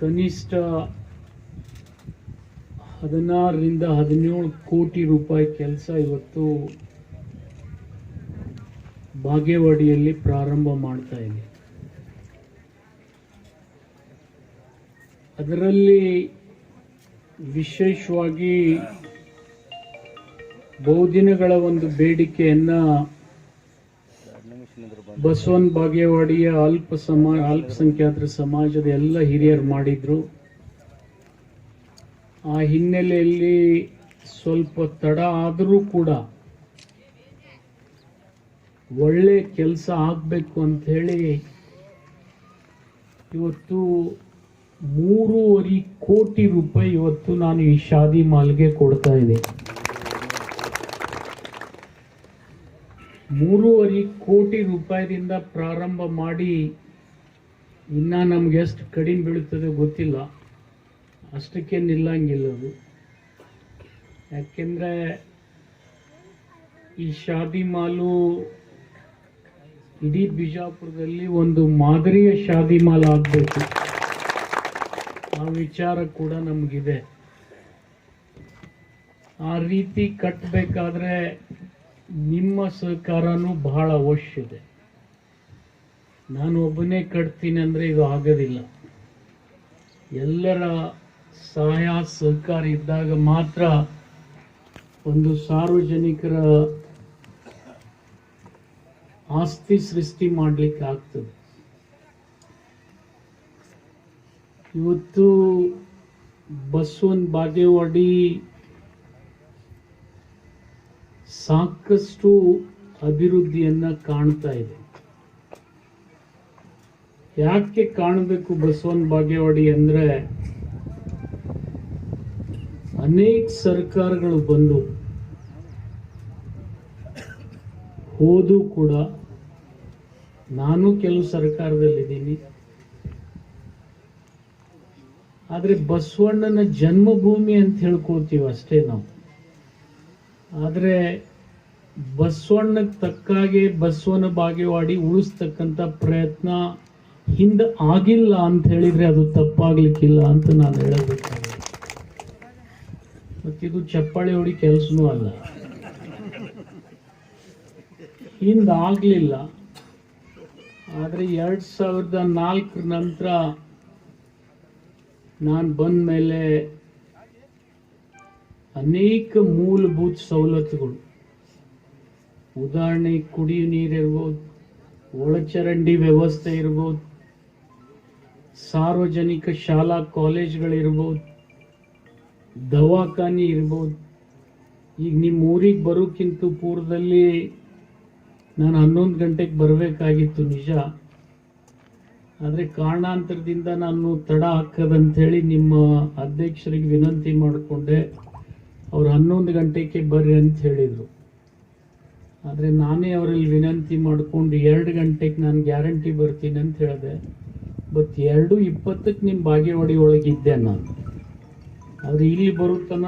ಕನಿಷ್ಠ ಹದಿನಾರರಿಂದ ಹದಿನೇಳು ಕೋಟಿ ರೂಪಾಯಿ ಕೆಲಸ ಇವತ್ತು ಬಾಗೇವಾಡಿಯಲ್ಲಿ ಪ್ರಾರಂಭ ಮಾಡ್ತಾ ಇದೆ. ಅದರಲ್ಲಿ ವಿಶೇಷವಾಗಿ ಬಹುದಿನಗಳ ಒಂದು ಬೇಡಿಕೆಯನ್ನ ಬಸವನ್ ಬಾಗೇವಾಡಿಯ ಅಲ್ಪ ಸಮಾ, ಅಲ್ಪಸಂಖ್ಯಾತರ ಸಮಾಜದ ಎಲ್ಲ ಹಿರಿಯರು ಮಾಡಿದ್ರು. ಆ ಹಿನ್ನೆಲೆಯಲ್ಲಿ ಸ್ವಲ್ಪ ತಡ ಆದರೂ ಕೂಡ ಒಳ್ಳೆ ಕೆಲಸ ಆಗಬೇಕು ಅಂತ ಹೇಳಿ ಇವತ್ತು ಮೂರುವರೆ ಕೋಟಿ ರೂಪಾಯಿ ಇವತ್ತು ನಾನು ಈ ಶಾದಿ ಮಾಲ್ಗೆ ಕೊಡ್ತಾ ಇದ್ದೀನಿ. ಮೂರುವರೆ ಕೋಟಿ ರೂಪಾಯಿದಿಂದ ಪ್ರಾರಂಭ ಮಾಡಿ, ಇನ್ನ ನಮ್ಗೆ ಎಷ್ಟು ಕಡಿಮೆ ಬೀಳುತ್ತದೆ ಗೊತ್ತಿಲ್ಲ. ಅಷ್ಟಕ್ಕೆ ನಿಲ್ಲಂಗಿಲ್ಲ ಅದು. ಯಾಕೆಂದರೆ ಈ ಶಾದಿ ಮಾಲು ಇಡೀ ಬಿಜಾಪುರದಲ್ಲಿ ಒಂದು ಮಾದರಿಯ ಶಾದಿ ಮಾಲ್ ಆಗಬೇಕು. ಆ ವಿಚಾರ ಕೂಡ ನಮಗಿದೆ. ಆ ರೀತಿ ಕಟ್ಟಬೇಕಾದ್ರೆ ನಿಮ್ಮ ಸಹಕಾರನೂ ಬಹಳ ಅವಶ್ಯ ಇದೆ. ನಾನು ಒಬ್ಬನೇ ಕಟ್ತೀನಿ ಅಂದರೆ ಇದು ಆಗೋದಿಲ್ಲ. ಎಲ್ಲರ ಸಹಾಯ, ಸಹಕಾರ ಇದ್ದಾಗ ಮಾತ್ರ ಒಂದು ಸಾರ್ವಜನಿಕರ ಆಸ್ತಿ ಸೃಷ್ಟಿ ಮಾಡಲಿಕ್ಕೆ ಆಗ್ತದೆ. ಇವತ್ತು ಬಸವನ್ ಬಾಗೇವಾಡಿ ಸಾಕಷ್ಟು ಅಭಿವೃದ್ಧಿಯನ್ನು ಕಾಣ್ತಾ ಇದೆ. ಯಾಕೆ ಕಾಣಬೇಕು ಬಸವನ್ ಬಾಗೇವಾಡಿ ಅಂದ್ರೆ ಅನೇಕ ಸರ್ಕಾರಗಳು ಬಂದು ಹೋದು ಕೂಡ ನಾನು ಕೆಲವು ಸರ್ಕಾರದಲ್ಲಿದ್ದೀನಿ. ಆದರೆ ಬಸವಣ್ಣನ ಜನ್ಮಭೂಮಿ ಅಂತ ಹೇಳ್ಕೊಳ್ತೀವಿ ಅಷ್ಟೇ ನಾವು. ಆದ್ರೆ ತಕ್ಕ ಹಾಗೆ ಬಸವನ ಬಾಗೇವಾಡಿ ಉಳಿಸ್ತಕ್ಕಂಥ ಪ್ರಯತ್ನ ಹಿಂದೆ ಆಗಿಲ್ಲ ಅಂತ ಹೇಳಿದರೆ ಅದು ತಪ್ಪಾಗಲಿಕ್ಕಿಲ್ಲ ಅಂತ ನಾನು ಹೇಳಬೇಕಾಗಿದೆ. ಮತ್ತಿದು ಚಪ್ಪಾಳೆ ಹೊಡಿ ಕೆಲಸನೂ ಅಲ್ಲ. ಹಿಂದೆ ಆಗಲಿಲ್ಲ. ಆದರೆ ಎರಡು ಸಾವಿರದ ನಾಲ್ಕರ ನಂತರ ನಾನು ಬಂದ ಮೇಲೆ ಅನೇಕ ಮೂಲಭೂತ ಸವಲತ್ತುಗಳು. ಉದಾಹರಣೆ ಕುಡಿಯುವ ನೀರಿರ್ಬೋದು ಒಳಚರಂಡಿ ವ್ಯವಸ್ಥೆ ಇರ್ಬೋದು, ಸಾರ್ವಜನಿಕ ಶಾಲಾ ಕಾಲೇಜ್ಗಳಿರ್ಬೋದು ದವಾಖಾನೆ ಇರ್ಬೋದು. ಈಗ ನಿಮ್ಮ ಊರಿಗೆ ಬರೋಕ್ಕಿಂತ ಪೂರ್ವದಲ್ಲಿ ನಾನು ಹನ್ನೊಂದು ಗಂಟೆಗೆ ಬರಬೇಕಾಗಿತ್ತು ನಿಜ. ಆದರೆ ಕಾರಣಾಂತರದಿಂದ ನಾನು ತಡ ಹಾಕದಂಥೇಳಿ ನಿಮ್ಮ ಅಧ್ಯಕ್ಷರಿಗೆ ವಿನಂತಿ ಮಾಡಿಕೊಂಡೆ. ಅವ್ರು ಹನ್ನೊಂದು ಗಂಟೆಗೆ ಬರ್ರಿ ಅಂತ ಹೇಳಿದರು. ಆದರೆ ನಾನೇ ಅವರಲ್ಲಿ ವಿನಂತಿ ಮಾಡಿಕೊಂಡು ಎರಡು ಗಂಟೆಗೆ ನಾನು ಗ್ಯಾರಂಟಿ ಬರ್ತೀನಿ ಅಂತ ಹೇಳಿದೆ. ಬಟ್ ಎರಡು ಇಪ್ಪತ್ತಕ್ಕೆ ನಿಮ್ಮ ಬಾಗೇವಾಡಿ ಒಳಗಿದ್ದೆ ನಾನು. ಆದರೆ ಇಲ್ಲಿ ಬರುತ್ತನ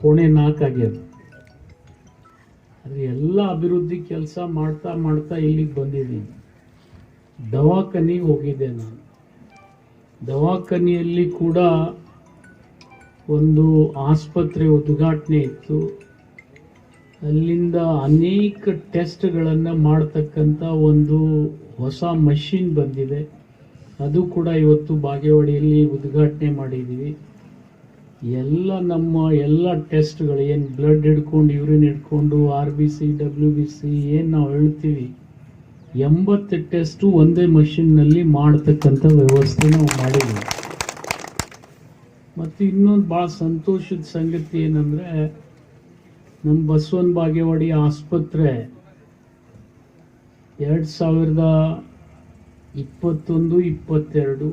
ಪೋಣೆ ನಾಲ್ಕಾಗ್ಯದ ಆದರೆ ಎಲ್ಲ ಅಭಿವೃದ್ಧಿ ಕೆಲಸ ಮಾಡ್ತಾ ಮಾಡ್ತಾ ಇಲ್ಲಿಗೆ ಬಂದಿದ್ದೀನಿ. ದವಾಖಾನಿಗೆ ಹೋಗಿದ್ದೆ ನಾನು. ದವಾಖಾನಿಯಲ್ಲಿ ಕೂಡ ಒಂದು ಆಸ್ಪತ್ರೆ ಉದ್ಘಾಟನೆ ಇತ್ತು. ಅಲ್ಲಿಂದ ಅನೇಕ ಟೆಸ್ಟ್ಗಳನ್ನು ಮಾಡ್ತಕ್ಕಂಥ ಒಂದು ಹೊಸ ಮಷಿನ್ ಬಂದಿದೆ. ಅದು ಕೂಡ ಇವತ್ತು ಬಾಗೇವಾಡಿಯಲ್ಲಿ ಉದ್ಘಾಟನೆ ಮಾಡಿದ್ದೀವಿ. ಎಲ್ಲ ನಮ್ಮ ಎಲ್ಲ ಟೆಸ್ಟ್ಗಳು, ಏನು ಬ್ಲಡ್ ಹಿಡ್ಕೊಂಡು, ಯೂರಿನ್ ಹಿಡ್ಕೊಂಡು, R B C, W B C, ಏನು ನಾವು ಹೇಳ್ತೀವಿ, ಎಂಬತ್ತು ಟೆಸ್ಟು ಒಂದೇ ಮಷಿನ್ನಲ್ಲಿ ಮಾಡ್ತಕ್ಕಂಥ ವ್ಯವಸ್ಥೆ ನಾವು ಮಾಡಿದ್ದೀವಿ. ಮತ್ತು ಇನ್ನೊಂದು ಭಾಳ ಸಂತೋಷದ ಸಂಗತಿ ಏನಂದರೆ ನಮ್ಮ ಬಸವನ ಬಾಗೇವಾಡಿ ಆಸ್ಪತ್ರೆ ಎರಡು ಸಾವಿರದ ಇಪ್ಪತ್ತೊಂದು, ಇಪ್ಪತ್ತೆರಡು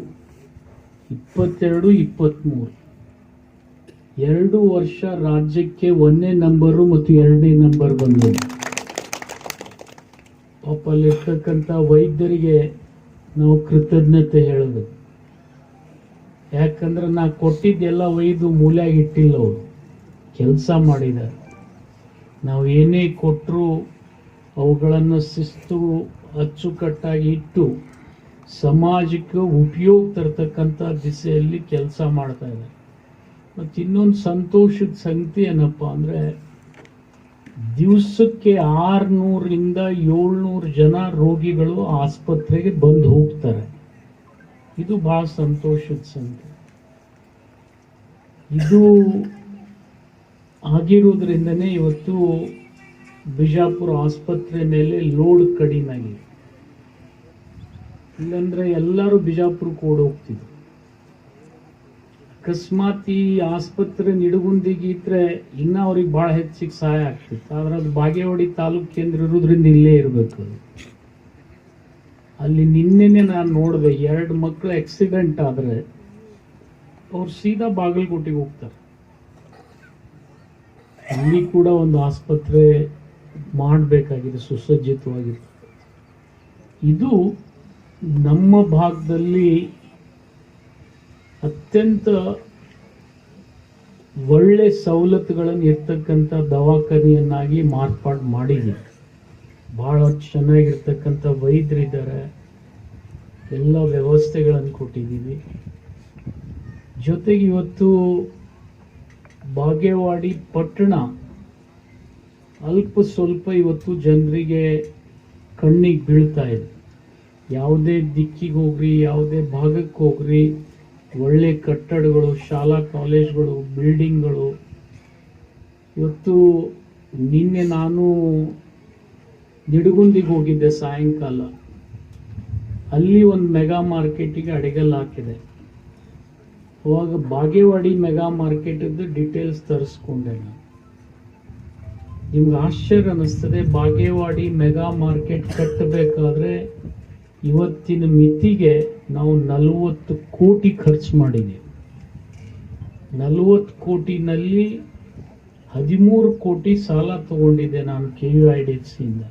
ಇಪ್ಪತ್ತೆರಡು, ಇಪ್ಪತ್ತ್ಮೂರು. ಎರಡು ವರ್ಷ ರಾಜ್ಯಕ್ಕೆ ಒಂದೇ ನಂಬರು ಮತ್ತು ಎರಡನೇ ನಂಬರ್ ಬಂದಿದೆ ಪಾಪ ಅಲ್ಲಿರ್ತಕ್ಕಂಥ ವೈದ್ಯರಿಗೆ ನಾವು ಕೃತಜ್ಞತೆ ಹೇಳಬೇಕು. ಯಾಕಂದ್ರೆ ನಾ ಕೊಟ್ಟಿದ್ದೆಲ್ಲ ಒಯ್ದು ಮೂಲ್ಯಾಗಿ ಇಟ್ಟಿಲ್ಲ ಅವರು. ಕೆಲಸ ಮಾಡಿದ್ದಾರೆ ನಾವು ಏನೇ ಕೊಟ್ಟರು ಅವುಗಳನ್ನು ಶಿಸ್ತು, ಅಚ್ಚುಕಟ್ಟಾಗಿ ಇಟ್ಟು ಸಮಾಜಕ್ಕೆ ಉಪಯೋಗ ತರ್ತಕ್ಕಂಥ ದಿಸೆಯಲ್ಲಿ ಕೆಲಸ ಮಾಡ್ತಾ ಇದೆ ಮತ್ತು ಇನ್ನೊಂದು ಸಂತೋಷದ ಸಂಗತಿ ಏನಪ್ಪ ಅಂದರೆ ದಿವಸಕ್ಕೆ ಆರುನೂರಿಂದ ಏಳ್ನೂರು ಜನ ರೋಗಿಗಳು ಆಸ್ಪತ್ರೆಗೆ ಬಂದು ಹೋಗ್ತಾರೆ. ಇದು ಬಹಳ ಸಂತೋಷದ ಸಂಗತಿ. ಇದು ಆಗಿರೋದ್ರಿಂದನೇ ಇವತ್ತು ಬಿಜಾಪುರ ಆಸ್ಪತ್ರೆ ಮೇಲೆ ಲೋಡ್ ಕಡಿಮೆ ಆಗಿದೆ. ಇಲ್ಲಂದ್ರೆ ಎಲ್ಲರೂ ಬಿಜಾಪುರಕ್ಕೆ ಓಡೋಗ್ತಿದ್ರು. ಅಕಸ್ಮಾತ್ ಈ ಆಸ್ಪತ್ರೆ ನಿಡುಗುಂದಿಗಿದ್ರೆ ಇನ್ನ ಅವ್ರಿಗೆ ಬಹಳ ಹೆಚ್ಚಿಗೆ ಸಹಾಯ ಆಗ್ತಿತ್ತು. ಆದ್ರೆ ಅದು ಬಾಗೇವಾಡಿ ತಾಲೂಕು ಕೇಂದ್ರ ಇರೋದ್ರಿಂದ ಇಲ್ಲೇ ಇರಬೇಕು ಅಲ್ಲಿ ನಿನ್ನೆನೆ ನಾನು ನೋಡಿದೆ, ಎರಡು ಮಕ್ಕಳು ಆಕ್ಸಿಡೆಂಟ್ ಆದರೆ ಅವ್ರು ಸೀದಾ ಬಾಗಲಕೋಟೆಗೆ ಹೋಗ್ತಾರೆ. ಅಲ್ಲಿ ಕೂಡ ಒಂದು ಆಸ್ಪತ್ರೆ ಮಾಡಬೇಕಾಗಿದೆ ಸುಸಜ್ಜಿತವಾಗಿರ್ತದೆ ಇದು ನಮ್ಮ ಭಾಗದಲ್ಲಿ ಅತ್ಯಂತ ಒಳ್ಳೆ ಸವಲತ್ತುಗಳನ್ನು ಇರ್ತಕ್ಕಂಥ ದವಾಖಾನೆಯನ್ನಾಗಿ ಮಾರ್ಪಾಡು ಮಾಡಿದ್ದೀವಿ ಬಹಳ ಚೆನ್ನಾಗಿರ್ತಕ್ಕಂಥ ವೈದ್ಯರಿದ್ದಾರೆ. ಎಲ್ಲ ವ್ಯವಸ್ಥೆಗಳನ್ನು ಕೊಟ್ಟಿದ್ದೀವಿ. ಜೊತೆಗೆ ಇವತ್ತು ಬಾಗೇವಾಡಿ, ಪಟ್ಟಣ ಅಲ್ಪ ಸ್ವಲ್ಪ ಇವತ್ತು ಜನರಿಗೆ ಕಣ್ಣಿಗೆ ಬೀಳ್ತಾ ಇದೆ. ಯಾವುದೇ ದಿಕ್ಕಿಗೆ ಹೋಗ್ರಿ, ಯಾವುದೇ ಭಾಗಕ್ಕೆ ಹೋಗ್ರಿ, ಒಳ್ಳೆ ಕಟ್ಟಡಗಳು, ಶಾಲಾ ಕಾಲೇಜ್ಗಳು, ಬಿಲ್ಡಿಂಗ್ಗಳು. ಇವತ್ತು ನಿನ್ನೆ ನಾನು ನಿಡುಗುಂದಿಗೆ ಹೋಗಿದ್ದೆ ಸಾಯಂಕಾಲ. ಅಲ್ಲಿ ಒಂದು ಮೆಗಾ ಮಾರ್ಕೆಟಿಗೆ ಅಡಿಗಲ್ ಹಾಕಿದೆ. ಅವಾಗ ಬಾಗೇವಾಡಿ ಮೆಗಾ ಮಾರ್ಕೆಟದ್ದು ಡೀಟೇಲ್ಸ್ ತರಿಸ್ಕೊಂಡೆ ನಾನು. ನಿಮ್ಗೆ ಆಶ್ಚರ್ಯ ಅನ್ನಿಸ್ತದೆ, ಬಾಗೇವಾಡಿ ಮೆಗಾ ಮಾರ್ಕೆಟ್ ಕಟ್ಟಬೇಕಾದ್ರೆ ಇವತ್ತಿನ ಮಿತಿಗೆ ನಾವು ನಲವತ್ತು ಕೋಟಿ ಖರ್ಚು ಮಾಡಿದ್ದೀವಿ ನಲವತ್ತು ಕೋಟಿನಲ್ಲಿ ಹದಿಮೂರು ಕೋಟಿ ಸಾಲ ತಗೊಂಡಿದ್ದೆ ನಾನು ಕೆ ಯು ಐ ಡಿ ಸಿಯಿಂದ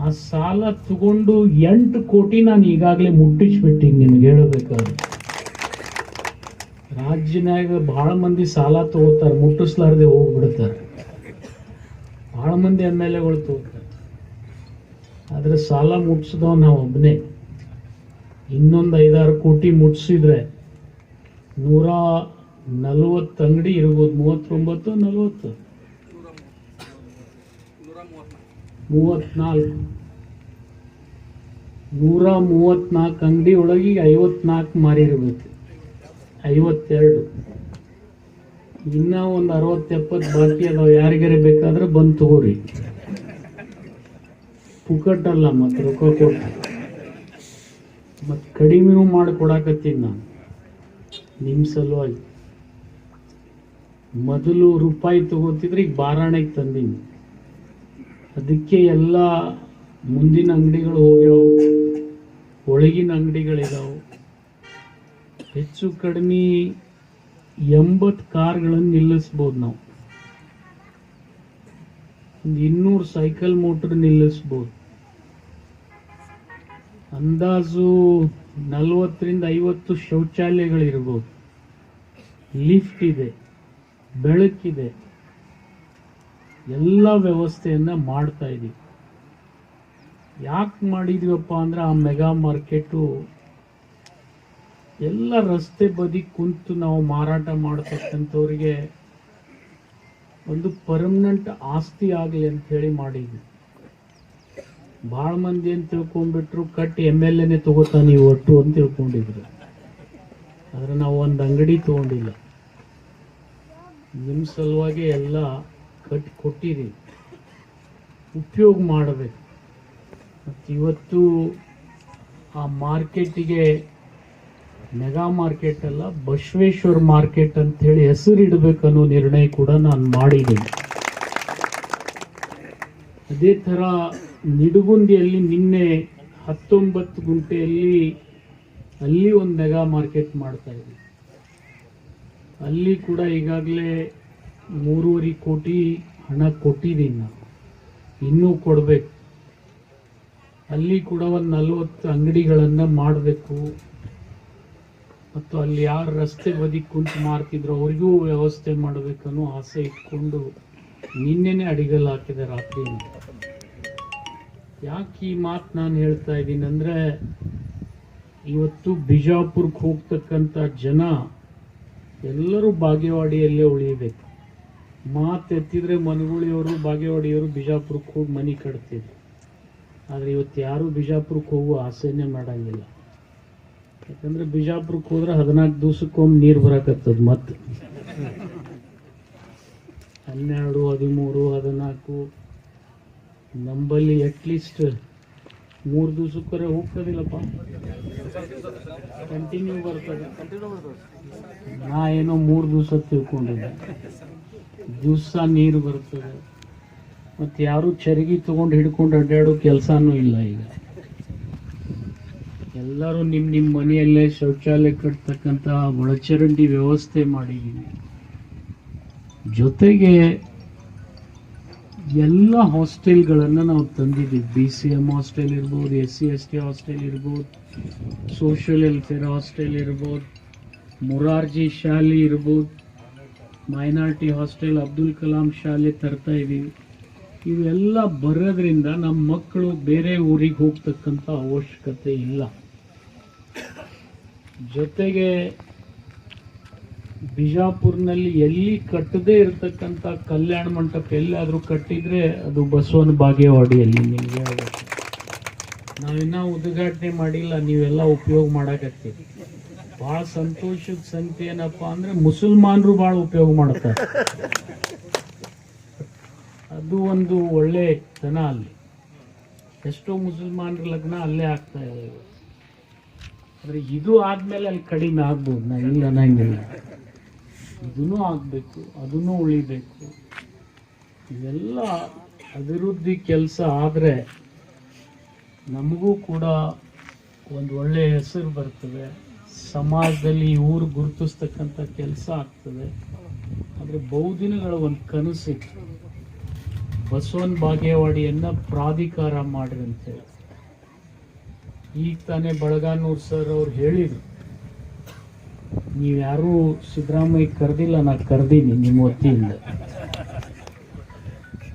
ಆ ಸಾಲ ತಗೊಂಡು ಎಂಟು ಕೋಟಿ ನಾನು ಈಗಾಗಲೇ ಮುಟ್ಟಿಸ್ಬಿಟ್ಟಿನಿ, ನಿಮ್ಗೆ ಹೇಳಬೇಕಾದ್ರೆ. ರಾಜ್ಯನಾಗ ಭಾಳ ಮಂದಿ ಸಾಲ ತಗೋತಾರೆ, ಮುಟ್ಟಿಸ್ಲಾರ್ದೆ ಹೋಗ್ಬಿಡ್ತಾರೆ. ಭಾಳ ಮಂದಿ ಎಂ ಎಲ್ ಎಗಳು ತಗೋತಾರೆ. ಆದ್ರೆ ಸಾಲ ಮುಟ್ಸಿದವ್ ನಾವು ಒಬ್ಬನೇ ಇನ್ನೊಂದು ಐದಾರು ಕೋಟಿ ಮುಟ್ಸಿದ್ರೆ ನೂರ ನಲವತ್ತು ಅಂಗಡಿ ಇರ್ಬೋದು, ಮೂವತ್ತೊಂಬತ್ತು ನಲವತ್ತು. ಮೂವತ್ನಾಲ್ಕು. ನೂರ ಮೂವತ್ನಾಲ್ಕು ಅಂಗಡಿ ಒಳಗೆ ಐವತ್ನಾಲ್ಕು ಮಾರಿರ್ಬೇಕು. ಐವತ್ತೆರಡು. ಇನ್ನ ಒಂದು ಅರವತ್ತೆಪ್ಪತ್ತು ಬಾಕಿ ಅದಾವ. ಯಾರಿಗಾರ ಬೇಕಾದ್ರೆ ಬಂದು ತಗೋರಿ. ಪುಕಟ್ಟಲ್ಲ ಮತ್ತೆ ರೊಕ್ಕ ಕೊಟ್ಟು. ಮತ್ತೆ ಕಡಿಮೆನೂ ಮಾಡಿ ಕೊಡಾಕತ್ತೀನಿ ನಾನು. ನಿಮ್ಮ ಸಲುವಾಗಿ. ಮೊದಲು ರೂಪಾಯಿ ತಗೋತಿದ್ರೆ ಈಗ ಬಾರಾಣಿಗೆ ತಂದೀನಿ. ಅದಕ್ಕೆ ಎಲ್ಲ ಮುಂದಿನ ಅಂಗಡಿಗಳು ಹೋಗ್ಯಾವ ಒಳಗಿನ ಅಂಗಡಿಗಳಿದಾವೆ. ಹೆಚ್ಚು ಕಡಿಮೆ ಎಂಬತ್ತು ಕಾರ್ಗಳನ್ನು ನಿಲ್ಲಿಸ್ಬೋದು ನಾವು. ಒಂದು ಇನ್ನೂರು ಸೈಕಲ್ ಮೋಟ್ರ್ ನಿಲ್ಲಿಸ್ಬೋದು. ಅಂದಾಜು ನಲವತ್ತರಿಂದ ಐವತ್ತು ಶೌಚಾಲಯಗಳಿರ್ಬೋದು. ಲಿಫ್ಟ್ ಇದೆ, ಬೆಳಕಿದೆ. ಎಲ್ಲ ವ್ಯವಸ್ಥೆಯನ್ನು ಮಾಡ್ತಾ ಇದೀವಿ. ಯಾಕೆ ಮಾಡಿದೀವಪ್ಪ ಅಂದ್ರೆ ಆ ಮೆಗಾ ಮಾರ್ಕೆಟು ಎಲ್ಲ ರಸ್ತೆ ಬದಿ ಕುಂತು ನಾವು ಮಾರಾಟ ಮಾಡತಕ್ಕಂಥವ್ರಿಗೆ ಒಂದು ಪರ್ಮನೆಂಟ್ ಆಸ್ತಿ ಆಗಲಿ ಅಂತ ಹೇಳಿ ಮಾಡಿದ್ವಿ. ಭಾಳ ಮಂದಿ ಏನ್ ತಿಳ್ಕೊಂಡ್ಬಿಟ್ರು, ಕಟ್ ಎಂ ಎಲ್ ಎನೆ ತಗೋತಾನೆ ಒಟ್ಟು ಅಂತ ತಿಳ್ಕೊಂಡಿದ್ರು. ಆದ್ರೆ ನಾವು ಒಂದು ಅಂಗಡಿ ತಗೊಂಡಿಲ್ಲ. ನಿಮ್ಮ ಸಲುವಾಗಿ ಎಲ್ಲ ಕಟ್ಟಿ ಕೊಟ್ಟಿದ್ದೀವಿ ಉಪಯೋಗ ಮಾಡಬೇಕು. ಮತ್ತು ಇವತ್ತು ಆ ಮಾರ್ಕೆಟಿಗೆ ಮೆಗಾ ಮಾರ್ಕೆಟ್ ಅಲ್ಲ, ಬಸವೇಶ್ವರ ಮಾರ್ಕೆಟ್ ಅಂತ ಹೇಳಿ ಹೆಸರು ಇಡಬೇಕನ್ನೋ ನಿರ್ಣಯ ಕೂಡ ನಾನು ಮಾಡಿದ್ದೀನಿ ಅದೇ ಥರ ನಿಡುಗುಂದಿಯಲ್ಲಿ ನಿನ್ನೆ ಹತ್ತೊಂಬತ್ತು ಗುಂಟೆಯಲ್ಲಿ ಅಲ್ಲಿ ಒಂದು ಮೆಗಾ ಮಾರ್ಕೆಟ್ ಮಾಡ್ತಾ ಇದ್ದೀವಿ ಅಲ್ಲಿ ಕೂಡ ಈಗಾಗಲೇ ಮೂರುವರೆ ಕೋಟಿ ಹಣ ಕೊಟ್ಟಿದ್ದೀನಿ ನಾನು. ಇನ್ನೂ ಕೊಡಬೇಕು. ಅಲ್ಲಿ ಕೂಡ ಒಂದು ನಲವತ್ತು ಅಂಗಡಿಗಳನ್ನು ಮಾಡಬೇಕು. ಮತ್ತು ಅಲ್ಲಿ ಯಾರು ರಸ್ತೆ ಬದಿ ಕುಂತು ಮಾರ್ತಿದ್ರು ಅವರಿಗೂ ವ್ಯವಸ್ಥೆ ಮಾಡಬೇಕನ್ನೋ ಆಸೆ ಇಟ್ಕೊಂಡು ನಿನ್ನೆನೆ ಅಡಿಗಲ್ಲ ಹಾಕಿದೆ ರಾತ್ರಿ ಯಾಕೆ ಈ ಮಾತು ನಾನು ಹೇಳ್ತಾ ಇದ್ದೀನಿ ಅಂದರೆ ಇವತ್ತು ಬಿಜಾಪುರಕ್ಕೆ ಹೋಗ್ತಕ್ಕಂಥ ಜನ ಎಲ್ಲರೂ ಬಾಗೇವಾಡಿಯಲ್ಲೇ ಉಳಿಯಬೇಕು ಮಾತು ಎತ್ತಿದ್ರೆ ಮನಗುಳಿಯವರು ಬಾಗೇವಾಡಿಯವರು ಬಿಜಾಪುರಕ್ಕೆ ಹೋಗಿ ಮನೆ ಕಟ್ತಿದ್ರು. ಆದರೆ ಇವತ್ತು ಯಾರು ಬಿಜಾಪುರಕ್ಕೆ ಹೋಗುವ ಆಸೆನೇ ಮಾಡಂಗಿಲ್ಲ. ಯಾಕಂದ್ರೆ ಬಿಜಾಪುರಕ್ಕೆ ಹೋದ್ರೆ ಹದಿನಾಲ್ಕು ದಿವ್ಸಕ್ಕೊಮ್ಮೆ ನೀರು ಬರಕತ್ತದ ಮತ್ತೆ ಹನ್ನೆರಡು, ಹದಿಮೂರು, ಹದಿನಾಲ್ಕು, ನಂಬಲ್ಲಿ ಅಟ್ಲೀಸ್ಟ್ ಮೂರು ದಿವಸಕ್ಕರೆ ಹೋಗ್ತದಿಲ್ಲಪ್ಪ. ಕಂಟಿನ್ಯೂ ಬರ್ತದೆ. ನಾ ಏನೋ ಮೂರು ದಿವಸ ತಿಳ್ಕೊಂಡಿದ್ದೆ. ದಿವಸ ನೀರು ಬರ್ತದೆ ಮತ್ತು ಯಾರು ಚರಗಿ ತಗೊಂಡು ಹಿಡ್ಕೊಂಡು ಅಡ್ಡಾಡೋ ಕೆಲಸನೂ ಇಲ್ಲ ಈಗ. ಎಲ್ಲರೂ ನಿಮ್ಮ ನಿಮ್ಮ ಮನೆಯಲ್ಲೇ ಶೌಚಾಲಯ ಕಟ್ತಕ್ಕಂಥ ಒಳಚರಂಡಿ ವ್ಯವಸ್ಥೆ ಮಾಡಿದ್ದೀವಿ ಜೊತೆಗೆ ಎಲ್ಲ ಹಾಸ್ಟೆಲ್ಗಳನ್ನು ನಾವು ತಂದಿದ್ದೀವಿ. ಬಿ ಸಿ ಎಂ ಹಾಸ್ಟೆಲ್ ಇರ್ಬೋದು, S C, S T hostel ಇರ್ಬೋದು, ಸೋಷಿಯಲ್ ವೆಲ್ಫೇರ್ ಹಾಸ್ಟೆಲ್ ಇರ್ಬೋದು, ಮುರಾರ್ಜಿ ಶಾಲೆ ಇರ್ಬೋದು. ಮೈನಾರಿಟಿ ಹಾಸ್ಟೆಲ್ ಅಬ್ದುಲ್ ಕಲಾಂ ಶಾಲೆ ತರ್ತಾ ಇದ್ದೀವಿ. ಇವೆಲ್ಲ ಬರೋದ್ರಿಂದ ನಮ್ಮ ಮಕ್ಕಳು ಬೇರೆ ಊರಿಗೆ ಹೋಗ್ತಕ್ಕಂಥ ಅವಶ್ಯಕತೆ ಇಲ್ಲ. ಜೊತೆಗೆ ಬಿಜಾಪುರ್ನಲ್ಲಿ ಎಲ್ಲಿ ಕಟ್ಟದೇ ಇರತಕ್ಕಂಥ ಕಲ್ಯಾಣ ಮಂಟಪ ಎಲ್ಲಾದರೂ ಕಟ್ಟಿದ್ರೆ ಅದು ಬಸವನ ಬಾಗೇವಾಡಿಯಲ್ಲಿ ನಿಮಗೆ. ನಾವಿನ್ನೂ ಉದ್ಘಾಟನೆ ಮಾಡಿಲ್ಲ, ನೀವೆಲ್ಲ ಉಪಯೋಗ ಮಾಡಕತ್ತೀವಿ ಭಾಳ ಸಂತೋಷದ ಸಂಗತಿ ಏನಪ್ಪ ಅಂದ್ರೆ ಮುಸಲ್ಮಾನರು ಭಾಳ ಉಪಯೋಗ ಮಾಡ್ತಾರೆ ಅದು ಒಂದು ಒಳ್ಳೆ ತನ ಅಲ್ಲಿ. ಎಷ್ಟೋ ಮುಸಲ್ಮಾನರ ಲಗ್ನ ಅಲ್ಲೇ ಆಗ್ತಾ ಇದೆ. ಆದರೆ ಇದು ಆದ್ಮೇಲೆ ಅಲ್ಲಿ ಕಡಿಮೆ ಆಗ್ಬೋದು. ನಾ ಇಲ್ಲ ಅನ್ನಂಗಿಲ್ಲ. ಇದೂ ಆಗಬೇಕು, ಅದನ್ನು ಉಳಿಬೇಕು. ಇದೆಲ್ಲ ಅಭಿವೃದ್ಧಿ ಕೆಲಸ ಆದರೆ ನಮಗೂ ಕೂಡ ಒಂದು ಒಳ್ಳೆಯ ಹೆಸರು ಬರ್ತದೆ. ಸಮಾಜದಲ್ಲಿ ಊರು ಗುರುತಿಸ್ತಕ್ಕಂಥ ಕೆಲಸ ಆಗ್ತದೆ. ಆದರೆ ಬಹುದಿನಗಳ ಒಂದು ಕನಸಿತ್ತು ಬಸವನ ಬಾಗೇವಾಡಿಯನ್ನು ಪ್ರಾಧಿಕಾರ ಮಾಡ್ರಿ ಅಂತೇಳಿ ಈಗ ತಾನೇ ಬಳಗಾನೂರ್ ಸರ್ ಅವ್ರು ಹೇಳಿದ್ರು, ನೀವ್ಯಾರೂ ಸಿದ್ದರಾಮಯ್ಯ ಕರೆದಿಲ್ಲ, ನಾ ಕರೆದೀನಿ ನಿಮ್ಮ ವತಿಯಿಂದ.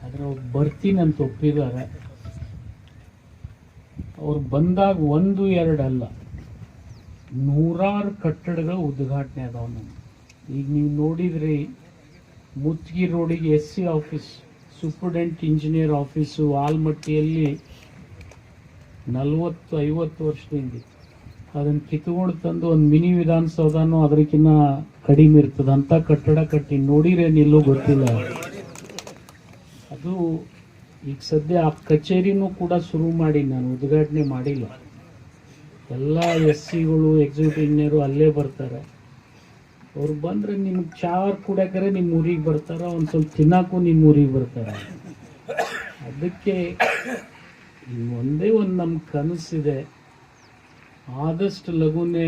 ಆದರೆ ಅವ್ರು ಬರ್ತೀನಿ ಅಂತ ಒಪ್ಪಿದ್ದಾರೆ. ಅವ್ರು ಬಂದಾಗ ಒಂದು, ಎರಡು ಅಲ್ಲ. ನೂರಾರು ಕಟ್ಟಡಗಳ ಉದ್ಘಾಟನೆ ಅದಾವ ನಮ್ಗೆ ಈಗ ನೀವು ನೋಡಿದ್ರಿ ಮುತ್ಗಿ ರೋಡಿಗೆ S C office, superintendent engineer office, ಆಲ್ಮಟ್ಟಿಯಲ್ಲಿ ನಲ್ವತ್ತು, ಐವತ್ತು ವರ್ಷದಿಂದ ಅದನ್ನು ಕಿತ್ಕೊಂಡು ತಂದು ಒಂದು ಮಿನಿ ವಿಧಾನಸೌಧನೂ ಅದಕ್ಕಿಂತ ಕಡಿಮೆ ಇರ್ತದೆ. ಅಂತ ಕಟ್ಟಡ ಕಟ್ಟಿ ನೋಡಿರೇನಿಲ್ಲೋ ಗೊತ್ತಿಲ್ಲ. ಅದು ಈಗ ಸದ್ಯ ಆ ಕಚೇರಿನೂ ಕೂಡ ಶುರು ಮಾಡಿ ನಾನು ಉದ್ಘಾಟನೆ ಮಾಡಿಲ್ಲ. ಎಲ್ಲ ಎಸ್ ಸಿಗಳು ಎಕ್ಸಿಕ್ಯೂಟಿವ್ ಇಂಜಿನಿಯರು ಅಲ್ಲೇ ಬರ್ತಾರೆ. ಅವ್ರು ಬಂದ್ರೆ ನಿಮ್ಗೆ ಚಾರ್ ಕುಡಿಯಾಕರೆ ನಿಮ್ಮ ಊರಿಗೆ ಬರ್ತಾರೆ, ಒಂದು ಸ್ವಲ್ಪ ತಿನ್ನಕ್ಕೂ ನಿಮ್ಮ ಊರಿಗೆ ಬರ್ತಾರೆ. ಅದಕ್ಕೆ ಒಂದೇ ಒಂದು ನಮ್ಮ ಕನಸಿದೆ. ಆದಷ್ಟು ಲಘುನೇ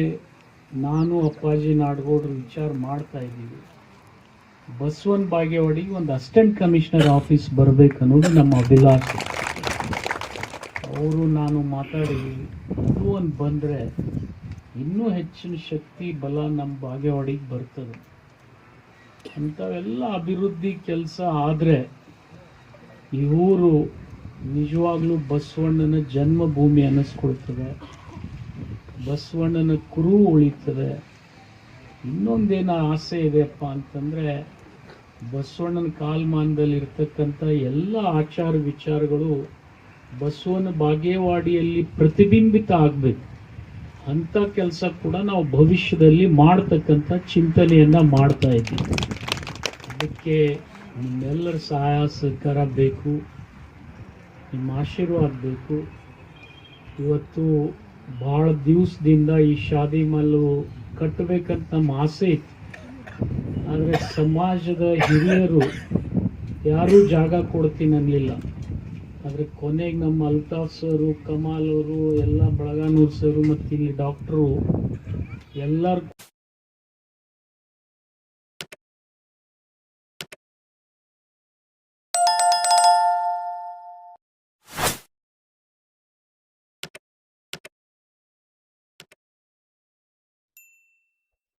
ನಾನು ಅಪ್ಪಾಜಿ ನಾಡಗೌಡರು ವಿಚಾರ ಮಾಡ್ತಾ ಇದ್ದೀವಿ. ಬಸವನ್ ಬಾಗೇವಾಡಿಗೆ ಒಂದು ಅಸಿಸ್ಟೆಂಟ್ ಕಮಿಷನರ್ ಆಫೀಸ್ ಬರಬೇಕು ಅನ್ನೋದು ನಮ್ಮ ಅಭಿಲಾಷೆ. ಅವರು ನಾನು ಮಾತಾಡಿ ಅದು ಒಂದು ಬಂದರೆ ಇನ್ನೂ ಹೆಚ್ಚಿನ ಶಕ್ತಿ, ಬಲ ನಮ್ಮ ಬಾಗೇವಾಡಿಗೆ ಬರ್ತದೆ. ಅಂಥವೆಲ್ಲ ಅಭಿವೃದ್ಧಿ ಕೆಲಸ ಆದರೆ ಈ ಊರು ನಿಜವಾಗ್ಲೂ ಬಸವಣ್ಣನ ಜನ್ಮಭೂಮಿ ಅನ್ನಿಸ್ಕೊಳ್ತದೆ. ಬಸವಣ್ಣನ ಕುರು ಉಳಿತದೆ. ಇನ್ನೊಂದೇನು ಆಸೆ ಇದೆಯಪ್ಪ ಅಂತಂದರೆ ಬಸವಣ್ಣನ ಕಾಲಮಾನದಲ್ಲಿ ಇರ್ತಕ್ಕಂಥ ಎಲ್ಲ ಆಚಾರ ವಿಚಾರಗಳು ಬಸವನ ಬಾಗೇವಾಡಿಯಲ್ಲಿ ಪ್ರತಿಬಿಂಬಿತ ಆಗಬೇಕು. ಅಂಥ ಕೆಲಸ ಕೂಡ ನಾವು ಭವಿಷ್ಯದಲ್ಲಿ ಮಾಡ್ತಕ್ಕಂಥ ಚಿಂತನೆಯನ್ನ ಮಾಡ್ತಾ ಇದ್ದೀವಿ. ಅದಕ್ಕೆ ನಿಮ್ಮೆಲ್ಲರ ಸಹಾಯ ಸಹಕಾರ ಬೇಕು. ನಿಮ್ಮ ಆಶೀರ್ವಾದ ಬೇಕು. ಇವತ್ತು ಭಾಳ ದಿವಸದಿಂದ ಈ ಶಾದಿ ಮಲ್ಲು ಕಟ್ಟಬೇಕಂತ ನಮ್ಮ ಆಸೆ ಇತ್ತು. ಆದರೆ ಸಮಾಜದ ಹಿರಿಯರು ಯಾರೂ ಜಾಗ ಕೊಡ್ತೀನಿ ಅನ್ನಲಿಲ್ಲ ಆದರೆ ಕೊನೆಗೆ ನಮ್ಮ ಅಲ್ತಾಫ್ ಸರು ಕಮಾಲ್ ಅವರು ಎಲ್ಲ ಬಳಗಾನೂರ್ ಸರು ಮತ್ತು ಇಲ್ಲಿ ಡಾಕ್ಟ್ರು ಎಲ್ಲರೂ